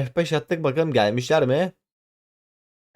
F5 attık bakalım gelmişler mi?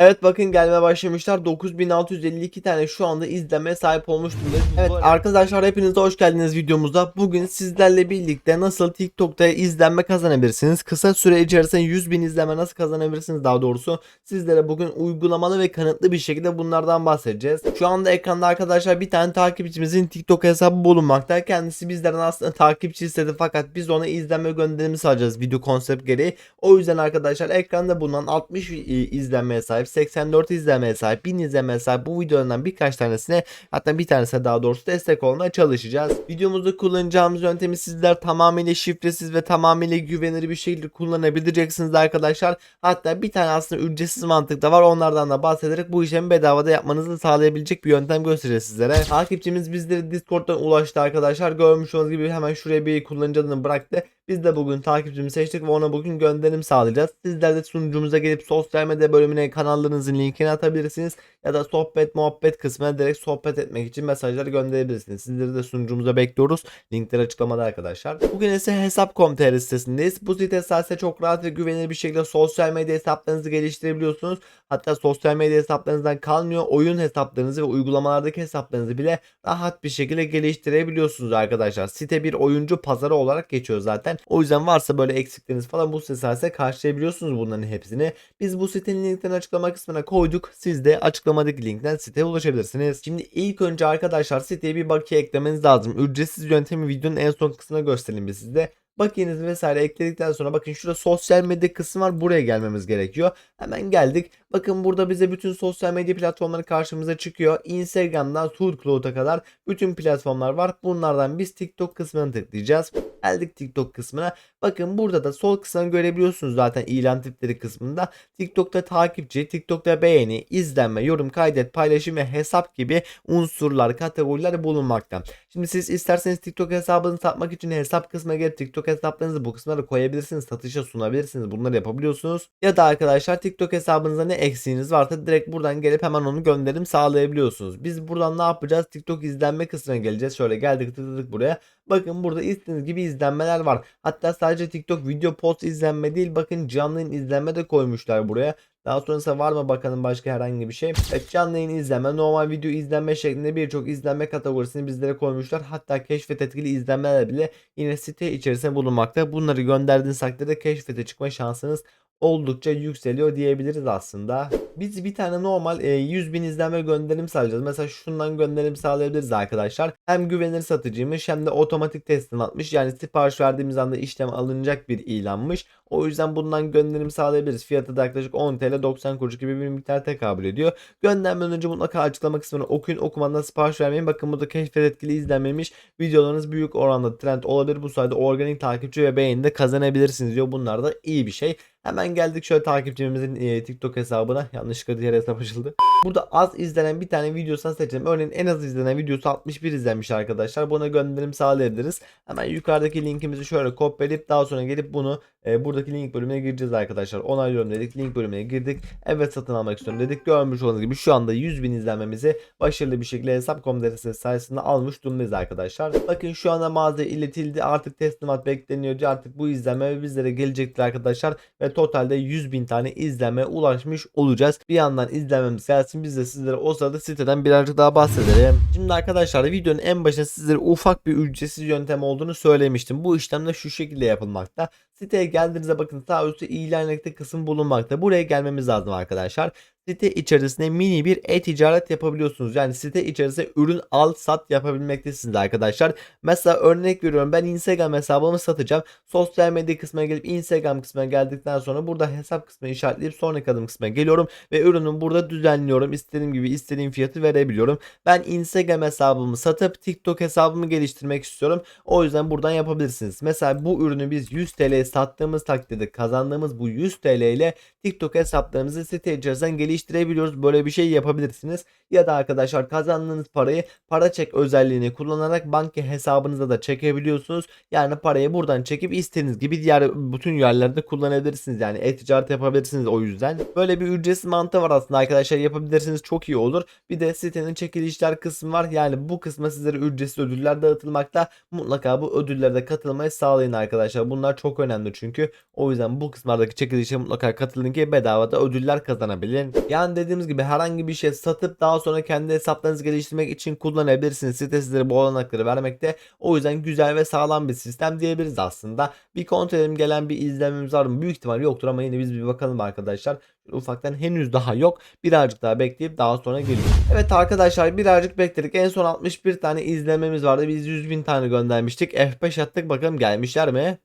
Evet bakın gelmeye başlamışlar. 9652 tane şu anda izlenmeye sahip olmuş durumda. Evet arkadaşlar hepiniz hoş geldiniz videomuza. Bugün sizlerle birlikte nasıl TikTok'ta izlenme kazanabilirsiniz? Kısa süre içerisinde 100 bin izlenme nasıl kazanabilirsiniz daha doğrusu. Sizlere bugün uygulamalı ve kanıtlı bir şekilde bunlardan bahsedeceğiz. Şu anda ekranda arkadaşlar bir tane takipçimizin TikTok hesabı bulunmakta. Kendisi bizlerden aslında takipçi istedi fakat biz ona izlenme gönderimi sağlayacağız video konsept gereği. O yüzden arkadaşlar ekranda bulunan 60 izlenmeye sahip 84 izlenmeye sahip 1000 izlenmeye sahip bu videolardan birkaç tanesine hatta bir tanesine daha doğrusu destek olmaya çalışacağız. Videomuzda kullanacağımız yöntemi sizler tamamıyla şifresiz ve tamamıyla güvenilir bir şekilde kullanabileceksiniz arkadaşlar. Hatta bir tane aslında ücretsiz mantık da var onlardan da bahsederek bu işlemi bedavada yapmanızı sağlayabilecek bir yöntem göstereceğiz sizlere. Takipçimiz bizlere Discord'dan ulaştı arkadaşlar. Görmüş olduğunuz gibi hemen şuraya bir kullanıcı adını bıraktı. Biz de bugün takipçimizi seçtik ve ona bugün gönderim sağlayacağız. Sizler de sunucumuza gelip sosyal medya bölümüne kanallarınızın linkini atabilirsiniz. Ya da sohbet muhabbet kısmına direkt sohbet etmek için mesajlar gönderebilirsiniz. Sizleri de sunucumuza bekliyoruz. Linkler açıklamada arkadaşlar. Bugün ise hesap.com.tr sitesindeyiz. Bu site sayesinde çok rahat ve güvenilir bir şekilde sosyal medya hesaplarınızı geliştirebiliyorsunuz. Hatta sosyal medya hesaplarınızdan kalmıyor. Oyun hesaplarınızı ve uygulamalardaki hesaplarınızı bile rahat bir şekilde geliştirebiliyorsunuz arkadaşlar. Site bir oyuncu pazarı olarak geçiyor zaten. O yüzden varsa böyle eksikleriniz falan bu site karşılayabiliyorsunuz bunların hepsini. Biz bu sitenin linklerini açıklama kısmına koyduk. Siz de açıklamadaki linkten siteye ulaşabilirsiniz. Şimdi ilk önce arkadaşlar siteye bir bakiye eklemeniz lazım. Ücretsiz yöntemi videonun en son kısmına göstereyim biz size. Bakiyenizi vesaire ekledikten sonra bakın şurada sosyal medya kısmı var. Buraya gelmemiz gerekiyor. Hemen geldik. Bakın burada bize bütün sosyal medya platformları karşımıza çıkıyor. Instagram'dan SoundCloud'a kadar bütün platformlar var. Bunlardan biz TikTok kısmını tıklayacağız. Geldik TikTok kısmına. Bakın burada da sol kısmını görebiliyorsunuz zaten ilan tipleri kısmında. TikTok'ta takipçi, TikTok'ta beğeni, izlenme, yorum, kaydet, paylaşım ve hesap gibi unsurlar, kategoriler bulunmakta. Şimdi siz isterseniz TikTok hesabınızı satmak için hesap kısmına gelip TikTok hesaplarınızı bu kısmlara koyabilirsiniz. Satışa sunabilirsiniz. Bunları yapabiliyorsunuz. Ya da arkadaşlar TikTok hesabınızda ne eksiğiniz varsa direkt buradan gelip hemen onu gönderim sağlayabiliyorsunuz. Biz buradan ne yapacağız? TikTok izlenme kısmına geleceğiz. Şöyle geldik tıkladık buraya. Bakın burada istediğiniz gibi izlenmeler var. Hatta sadece TikTok video post izlenme değil bakın canlı izlenme de koymuşlar buraya. Daha sonrasında var mı bakalım başka herhangi bir şey. Evet canlı yayın izlenme, normal video izlenme şeklinde birçok izlenme kategorisini bizlere koymuşlar. Hatta keşfet etkili izlenmeler bile yine site içerisinde bulunmakta. Bunları gönderdiğiniz takdirde keşfete çıkma şansınız oldukça yükseliyor diyebiliriz aslında. Biz bir tane normal e, 100 bin izlenme gönderim sağlayacağız. Mesela şundan gönderim sağlayabiliriz arkadaşlar. Hem güvenilir satıcıymış hem de otomatik teslimatmış. Yani sipariş verdiğimiz anda işlem alınacak bir ilanmış. O yüzden bundan gönderim sağlayabiliriz. Fiyatı da yaklaşık 10 TL 90 kuruş gibi bir miktar tekabül ediyor. Göndermeden önce mutlaka açıklama kısmını okuyun. Okumadan sipariş vermeyin. Bakın burada keşfet etkili izlenmemiş. Videolarınız büyük oranda trend olabilir. Bu sayede organik takipçi ve beğeni de kazanabilirsiniz diyor. Bunlar da iyi bir şey. Hemen geldik şöyle takipçimizin e, TikTok hesabına. Yanlışlıkla diğer hesap açıldı. Burada az izlenen bir tane videosunu seçelim. Örneğin en az izlenen videosu 61 izlenmiş arkadaşlar. Buna gönderim sağlayabiliriz. Hemen yukarıdaki linkimizi şöyle kopyalayıp daha sonra gelip bunu e, buradaki link bölümüne gireceğiz arkadaşlar. Onaylıyorum dedik. Link bölümüne girdik. Evet satın almak istiyorum dedik. Görmüş olduğunuz gibi şu anda 100 bin izlenmemizi başarılı bir şekilde hesap.com adresi sayesinde almış durumdayız arkadaşlar. Bakın şu anda mağaza iletildi. Artık teslimat bekleniyor. Artık bu izlenme bizlere gelecektir arkadaşlar. Ve totalde 100 bin tane izlenme ulaşmış olacağız. Bir yandan izlenmemiz gelsin. Biz de sizlere o sırada siteden birazcık daha bahsedelim. Şimdi arkadaşlar videonun en başında sizlere ufak bir ücretsiz yöntem olduğunu söylemiştim. Bu işlem de şu şekilde yapılmakta. Siteye geldiğinizde bakın sağ üstte ilan ekle kısım bulunmakta. Buraya gelmemiz lazım arkadaşlar. Site içerisinde mini bir e-ticaret yapabiliyorsunuz. Yani site içerisinde ürün al sat yapabilmektesiniz arkadaşlar. Mesela örnek veriyorum ben Instagram hesabımı satacağım. Sosyal medya kısmına gelip Instagram kısmına geldikten sonra burada hesap kısmını işaretleyip sonraki adım kısmına geliyorum. Ve ürünü burada düzenliyorum. İstediğim gibi istediğim fiyatı verebiliyorum. Ben Instagram hesabımı satıp TikTok hesabımı geliştirmek istiyorum. O yüzden buradan yapabilirsiniz. Mesela bu ürünü biz 100 TL sattığımız takdirde kazandığımız bu 100 TL ile TikTok hesaplarımızı site içerisinden geliştirebiliyoruz. Böyle bir şey yapabilirsiniz. Ya da arkadaşlar kazandığınız parayı para çek özelliğini kullanarak banka hesabınıza da çekebiliyorsunuz. Yani parayı buradan çekip istediğiniz gibi diğer bütün yerlerde kullanabilirsiniz. Yani e-ticaret yapabilirsiniz o yüzden. Böyle bir ücretsiz mantığı var aslında arkadaşlar yapabilirsiniz çok iyi olur. Bir de sitenin çekilişler kısmı var. Yani bu kısma sizlere ücretsiz ödüller dağıtılmakta. Mutlaka bu ödüllere de katılmayı sağlayın arkadaşlar. Bunlar çok önemli önemli çünkü. O yüzden bu kısımlardaki çekilişe mutlaka katılın ki bedavada ödüller kazanabilin. Yani dediğimiz gibi herhangi bir şey satıp daha sonra kendi hesaplarınızı geliştirmek için kullanabilirsiniz. Site sizlere bu olanakları vermekte. O yüzden güzel ve sağlam bir sistem diyebiliriz aslında. Bir kontrol edelim gelen bir izlenmemiz var mı? Büyük ihtimal yoktur ama yine biz bir bakalım arkadaşlar. Ufaktan henüz daha yok. Birazcık daha bekleyip daha sonra geliyor. Evet arkadaşlar birazcık bekledik. En son 61 tane izlememiz vardı. Biz 100 bin tane göndermiştik. F5 attık bakalım gelmişler mi?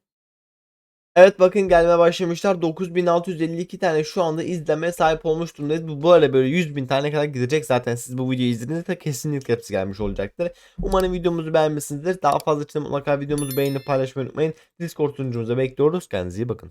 Evet bakın gelmeye başlamışlar. 9652 tane şu anda izleme sahip olmuş durumdayız. Bu böyle böyle 100 bin tane kadar gidecek zaten. Siz bu videoyu izlediğinizde kesinlikle hepsi gelmiş olacaktır. Umarım videomuzu beğenmişsinizdir. Daha fazla için mutlaka videomuzu beğenip paylaşmayı unutmayın. Discord sunucumuza bekliyoruz. Kendinize iyi bakın.